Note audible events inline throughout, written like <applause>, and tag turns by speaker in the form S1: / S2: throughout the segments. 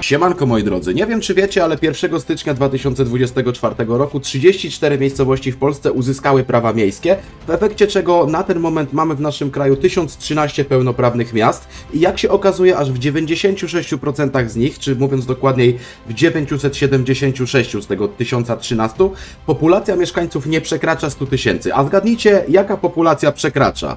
S1: Siemanko moi drodzy, nie wiem czy wiecie, ale 1 stycznia 2024 roku 34 miejscowości w Polsce uzyskały prawa miejskie, w efekcie czego na ten moment mamy w naszym kraju 1013 pełnoprawnych miast i jak się okazuje aż w 96% z nich, czy mówiąc dokładniej w 976 z tego 1013, populacja mieszkańców nie przekracza 100 tysięcy. A zgadnijcie jaka populacja przekracza?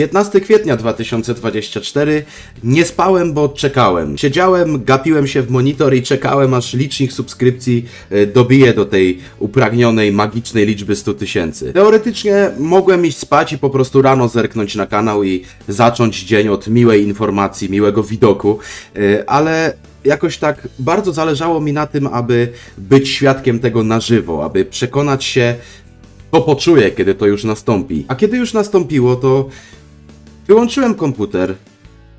S1: 15 kwietnia 2024 nie spałem, bo czekałem. Siedziałem, gapiłem się w monitor i czekałem, aż licznik subskrypcji e, dobije do tej upragnionej, magicznej liczby 100 tysięcy. Teoretycznie mogłem iść spać i po prostu rano zerknąć na kanał i zacząć dzień od miłej informacji, miłego widoku, e, ale jakoś tak bardzo zależało mi na tym, aby być świadkiem tego na żywo, aby przekonać się, to poczuję, kiedy to już nastąpi. A kiedy już nastąpiło, to wyłączyłem komputer,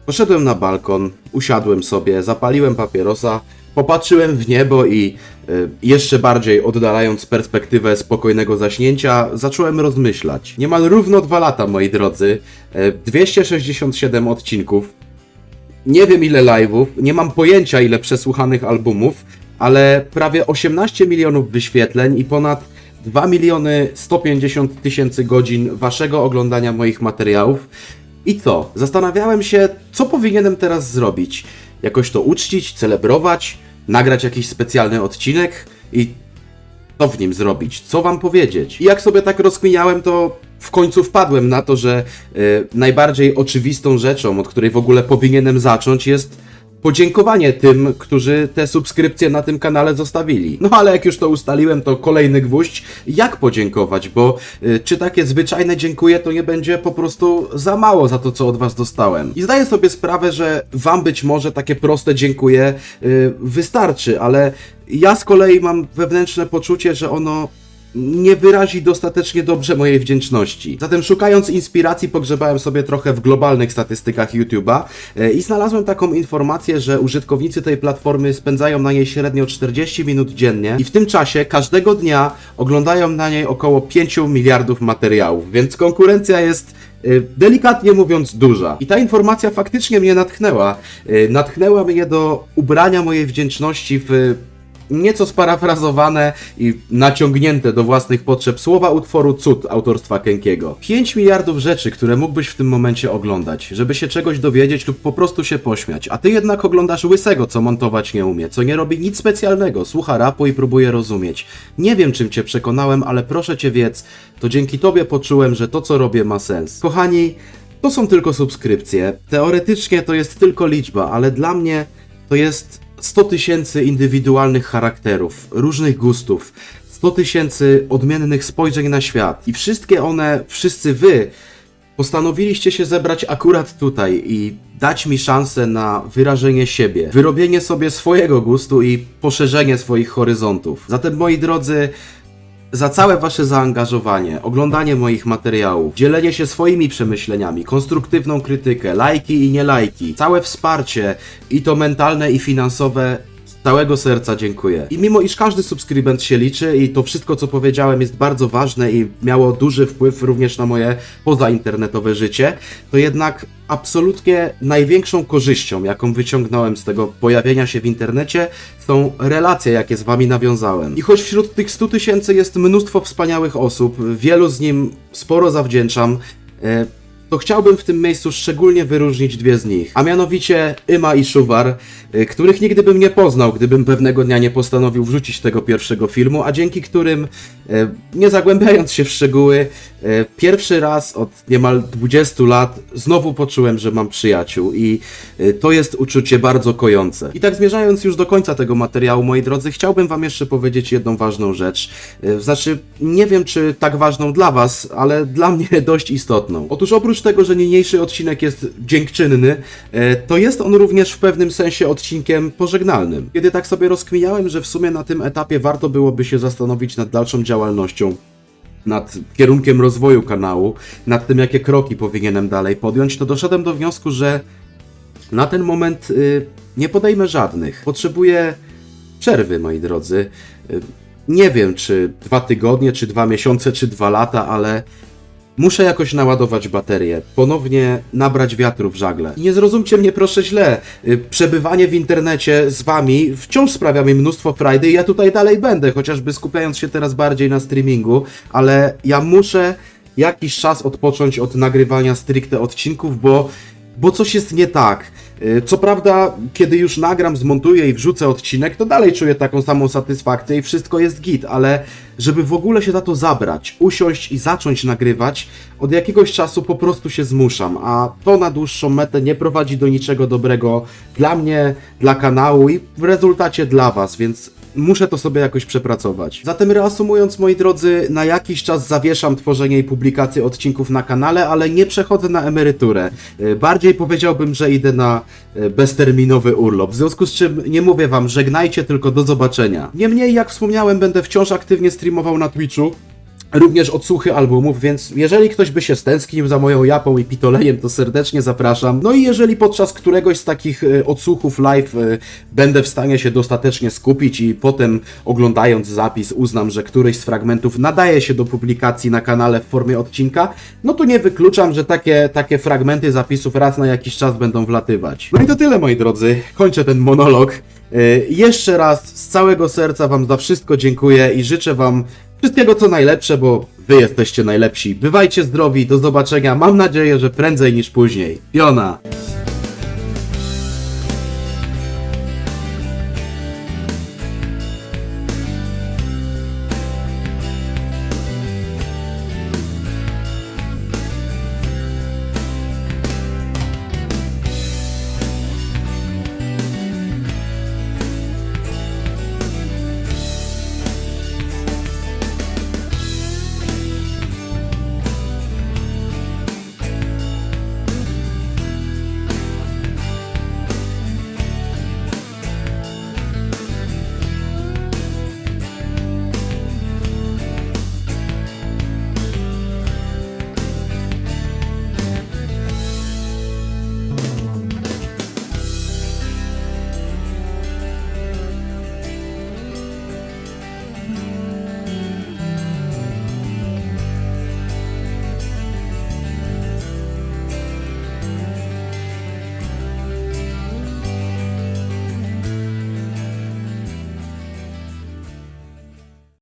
S1: poszedłem na balkon, usiadłem sobie, zapaliłem papierosa, popatrzyłem w niebo i y, jeszcze bardziej oddalając perspektywę spokojnego zaśnięcia, zacząłem rozmyślać. Niemal równo dwa lata, moi drodzy, y, 267 odcinków, nie wiem ile live'ów, nie mam pojęcia ile przesłuchanych albumów, ale prawie 18 milionów wyświetleń i ponad 2 miliony 150 tysięcy godzin waszego oglądania moich materiałów. I co? Zastanawiałem się, co powinienem teraz zrobić. Jakoś to uczcić, celebrować, nagrać jakiś specjalny odcinek i co w nim zrobić, co wam powiedzieć. I jak sobie tak rozkminiałem, to w końcu wpadłem na to, że e, najbardziej oczywistą rzeczą, od której w ogóle powinienem zacząć, jest podziękowanie tym, którzy te subskrypcje na tym kanale zostawili. No ale jak już to ustaliłem, to kolejny gwóźdź. Jak podziękować? Bo e, czy takie zwyczajne dziękuję to nie będzie po prostu za mało za to, co od was dostałem. I zdaję sobie sprawę, że wam być może takie proste dziękuję e, wystarczy, ale ja z kolei mam wewnętrzne poczucie, że ono nie wyrazi dostatecznie dobrze mojej wdzięczności. Zatem szukając inspiracji pogrzebałem sobie trochę w globalnych statystykach YouTube'a e, i znalazłem taką informację, że użytkownicy tej platformy spędzają na niej średnio 40 minut dziennie i w tym czasie każdego dnia oglądają na niej około 5 miliardów materiałów, więc konkurencja jest e, delikatnie mówiąc duża. I ta informacja faktycznie mnie natchnęła. E, Natchnęła mnie do ubrania mojej wdzięczności w nieco sparafrazowane i naciągnięte do własnych potrzeb słowa utworu Cud autorstwa Kenkiego. 5 miliardów rzeczy, które mógłbyś w tym momencie oglądać, żeby się czegoś dowiedzieć lub po prostu się pośmiać, a ty jednak oglądasz łysego, co montować nie umie, co nie robi nic specjalnego, słucha rapu i próbuje rozumieć. Nie wiem, czym cię przekonałem, ale proszę cię wiedz, to dzięki tobie poczułem, że to, co robię, ma sens. Kochani, to są tylko subskrypcje. Teoretycznie to jest tylko liczba, ale dla mnie to jest 100 tysięcy indywidualnych charakterów, różnych gustów, 100 tysięcy odmiennych spojrzeń na świat. I wszystkie one, wszyscy wy, postanowiliście się zebrać akurat tutaj i dać mi szansę na wyrażenie siebie, wyrobienie sobie swojego gustu i poszerzenie swoich horyzontów. Zatem, moi drodzy, za całe Wasze zaangażowanie, oglądanie moich materiałów, dzielenie się swoimi przemyśleniami, konstruktywną krytykę, lajki i nie lajki, całe wsparcie i to mentalne i finansowe. Całego serca dziękuję. I mimo iż każdy subskrybent się liczy i to wszystko co powiedziałem jest bardzo ważne i miało duży wpływ również na moje pozainternetowe życie, to jednak absolutnie największą korzyścią, jaką wyciągnąłem z tego pojawienia się w internecie, są relacje, jakie z wami nawiązałem. I choć wśród tych 100 tysięcy jest mnóstwo wspaniałych osób, wielu z nim sporo zawdzięczam, e, to chciałbym w tym miejscu szczególnie wyróżnić dwie z nich, a mianowicie Ima i Szuwar, y, których nigdy bym nie poznał, gdybym pewnego dnia nie postanowił wrzucić tego pierwszego filmu, a dzięki którym, y, nie zagłębiając się w szczegóły, y, pierwszy raz od niemal 20 lat znowu poczułem, że mam przyjaciół i to jest uczucie bardzo kojące. I tak zmierzając już do końca tego materiału, moi drodzy, chciałbym wam jeszcze powiedzieć jedną ważną rzecz. Znaczy, nie wiem czy tak ważną dla was, ale dla mnie <laughs> dość istotną. Otóż oprócz tego, że niniejszy odcinek jest dziękczynny, e, to jest on również w pewnym sensie odcinkiem pożegnalnym. Kiedy tak sobie rozkminiałem, że w sumie na tym etapie warto byłoby się zastanowić nad dalszą działalnością, nad kierunkiem rozwoju kanału, nad tym, jakie kroki powinienem dalej podjąć, to doszedłem do wniosku, że na ten moment y, nie podejmę żadnych. Potrzebuję przerwy, moi drodzy. Y, nie wiem, czy dwa tygodnie, czy dwa miesiące, czy dwa lata, ale Muszę jakoś naładować baterię, ponownie nabrać wiatru w żagle. Nie zrozumcie mnie proszę źle. Y, Przebywanie w internecie z wami wciąż sprawia mi mnóstwo frajdy i ja tutaj dalej będę, chociażby skupiając się teraz bardziej na streamingu, ale ja muszę jakiś czas odpocząć od nagrywania stricte odcinków, bo bo coś jest nie tak. Y, Co prawda, kiedy już nagram, zmontuję i wrzucę odcinek, to dalej czuję taką samą satysfakcję i wszystko jest git, ale żeby w ogóle się za to zabrać, usiąść i zacząć nagrywać, od jakiegoś czasu po prostu się zmuszam, a to na dłuższą metę nie prowadzi do niczego dobrego dla mnie, dla kanału i w rezultacie dla Was, więc muszę to sobie jakoś przepracować. Zatem reasumując, moi drodzy, na jakiś czas zawieszam tworzenie i publikację odcinków na kanale, ale nie przechodzę na emeryturę. Y, Bardziej powiedziałbym, że idę na y, bezterminowy urlop. W związku z czym nie mówię wam, żegnajcie, tylko do zobaczenia. Niemniej, jak wspomniałem, będę wciąż aktywnie streamował na Twitchu. Również odsłuchy albumów, więc jeżeli ktoś by się stęsknił za moją japą i pitolejem, to serdecznie zapraszam. No i jeżeli podczas któregoś z takich e, odsłuchów live e, będę w stanie się dostatecznie skupić i potem oglądając zapis uznam, że któryś z fragmentów nadaje się do publikacji na kanale w formie odcinka, no to nie wykluczam, że takie, takie fragmenty zapisów raz na jakiś czas będą wlatywać. No i to tyle moi drodzy, kończę ten monolog. E, Jeszcze raz z całego serca Wam za wszystko dziękuję i życzę Wam wszystkiego co najlepsze, bo Wy jesteście najlepsi. Bywajcie zdrowi, do zobaczenia. Mam nadzieję, że prędzej niż później. Piona!